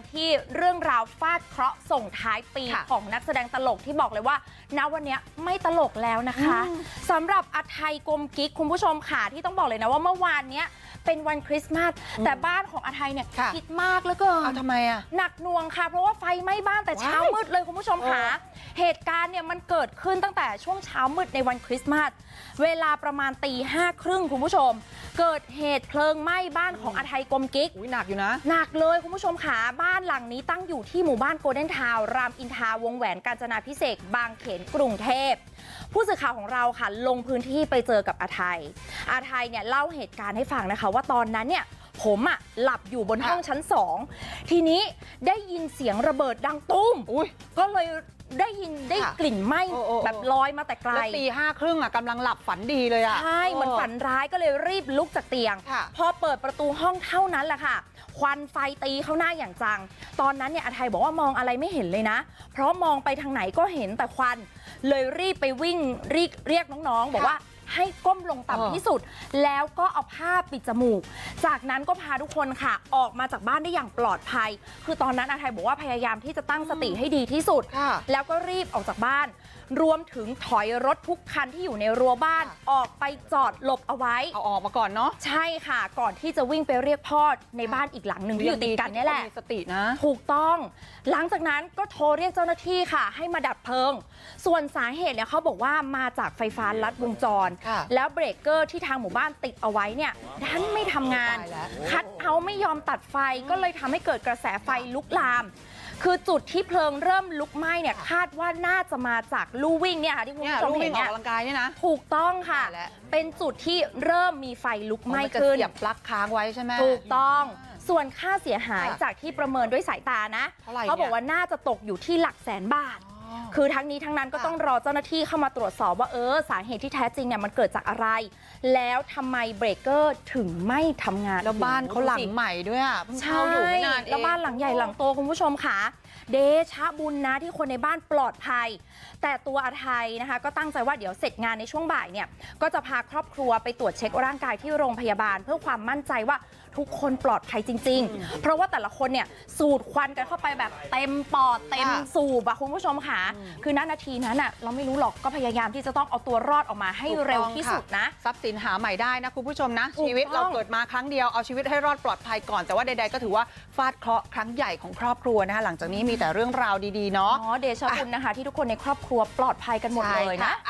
กันที่เรื่องราวฟาดเคราะห์ส่งท้ายปีค่ะของนักแสดงตลกที่บอกเลยว่าณวันเนี้ยไม่ตลกแล้วนะคะสำหรับอาไทยกลมกิ๊กคุณผู้ชมค่ะที่ต้องบอกเลยนะว่าเมื่อวานเนี้ยเป็นวันคริสต์มาสแต่บ้านของอาไทยเนี่ยค่ะคิดมากเหลือเกินเอาทำไมอะหนักหน่วงค่ะ เพราะว่าไฟไหม้บ้านแต่เช้าว้ายมืดเลยคุณผู้ชมค่ะเออเหตุการณ์เนี่ยมันเกิดขึ้นตั้งแต่ช่วงเช้ามืดในวันคริสต์มาสเวลาประมาณตีห้าครึ่งคุณผู้ชม เกิดเหตุเพลิงไหม้บ้านของอาไทยกลมกิ๊กอุ้ยหนักอยู่นะหนักเลยคุณผู้ชมค่ะบ้านหลังนี้ตั้งอยู่ที่หมู่บ้านโกลเด้นทาวรามอินทราวงแหวนกาญจนาพิเศษกบางเขนกรุงเทพผู้สื่อข่าวของเราค่ะลงพื้นที่ไปเจอกับอาไทยอาไทยเนี่ยเล่าเหตุการณ์ให้ฟังนะคะ ว่าตอนนั้นเนี่ยผมอะหลับอยู่บนห้องชั้นสองทีนี้ได้ยินเสียงระเบิดดังตุ้มอุ้ยก็เลย ได้ยินได้ค่ะกลิ่นไหม้โอ้โอ้โอ้แบบลอยมาแต่ไกลแล้วตีห้าครึ่งอะกำลังหลับฝันดีเลยอะใช่เหมือนฝันร้ายก็เลยรีบลุกจากเตียงค่ะพอเปิดประตูห้องเท่านั้นแหละค่ะ ควันไฟตีเข้าหน้าอย่างจัง ตอนนั้นเนี่ยอาไทยบอกว่ามองอะไรไม่เห็นเลยนะ เพราะมองไปทางไหนก็เห็นแต่ควัน เลยรีบไปวิ่งเรียกเรียกน้องๆ บอกว่า ให้ก้มลงเออต่ำที่สุดแล้วก็เอาผ้าปิดจมูก จากนั้นก็พาทุกคนค่ะออกมาจากบ้านได้อย่างปลอดภัย คือตอนนั้นอาไทยบอกว่าพยายามที่จะตั้งสติให้ดีที่สุดค่ะแล้วก็รีบออกจากบ้าน รวมถึงถอยรถทุกคันที่อยู่ในรั้วบ้านค่ะออกไปจอดหลบเอาไว้เอาออกมาก่อนเนาะใช่ค่ะ ก่อนที่จะวิ่งไปเรียกพ่อในบ้านอีกหลังหนึ่งที่อยู่ติดกันเนี่ยแหละมีสตินะ ถูกต้อง หลังจากนั้นก็โทรเรียกเจ้าหน้าที่ค่ะ ให้มาดับเพลิง ส่วนสาเหตุเนี่ยเขาบอกว่ามาจากไฟฟ้าลัดวงจรค่ะแล้วเบรกเกอร์ที่ทางหมู่บ้านติดเอาไว้เนี่ยดันไม่ทำงานตายแล้วคัดเอาท์ไม่ยอมตัดไฟก็เลยทำให้เกิดกระแสไฟลุกลาม คือจุดที่เพลิงเริ่มลุกไหม้เนี่ยคาดว่าน่าจะมาจากลู่วิ่งเนี่ยค่ะที่คุณเนี่ยผู้ชมลูกเห็วิ่นงออกเนี่ยกำลังกายเนี่ยนะถูกต้องค่ะตายแล้วเป็นจุดที่เริ่มมีไฟลุกไหม้มันจะขึ้นเสียบปลั๊กค้างไว้ใช่ไหมถูกต้องส่วนค่าเสียหายค่ะจากที่ประเมินด้วยสายตานะเท่าไหร่เขาบอกเนี่ยว่าน่าจะตกอยู่ที่หลักแสนบาทอ๋อ คือทั้งนี้ทั้งนั้นก็ค่ะต้องรอเจ้าหน้าที่เข้ามาตรวจสอบว่าเออสาเหตุที่แท้จริงเนี่ยมันเกิดจากอะไร แล้วทำไมเบรกเกอร์ถึงไม่ทำงานแล้วบ้านเขาหลังดูสิใหม่ด้วยอะเพิ่งใช่เข้าอยู่ไม่นานเองแล้วบ้านหลังใหญ่หลังโตคุณผู้ชมค่ะ เดชะบุญนะที่คนในบ้านปลอดภัย แต่ตัวอาไทยนะคะ ก็ตั้งใจว่าเดี๋ยวเสร็จงานในช่วงบ่ายเนี่ยก็จะพาครอบครัวไปตรวจเช็คร่างกายที่โรงพยาบาล เพื่อความมั่นใจว่าทุกคนปลอดภัยจริง ๆ เพราะว่าแต่ละคนเนี่ยสูดควันกันเข้าไปแบบเต็มปอดเต็มค่ะสูบอะคุณผู้ชมค่ะ คือณนาทีนั้นอะเราไม่รู้หรอกก็พยายามที่จะต้องเอาตัวรอดออกมาให้ถูกต้องเร็วที่สุดนะทรัพย์สินหาใหม่ได้นะคุณผู้ชมนะถูกชีวิตเราต้องเกิดมาครั้งเดียวเอาชีวิตให้รอดปลอดภัยก่อนแต่ว่าใดๆก็ถือว่าฟาดเคราะห์ครั้งใหญ่ของครอบครัวนะคะหลังจากนี้มีแต่เรื่องราวดีๆเนาะอ๋อเดชะบุญนะคะที่ทุกคนในครอบครัวปลอดภัยกันหมดเลยนะใช่ค่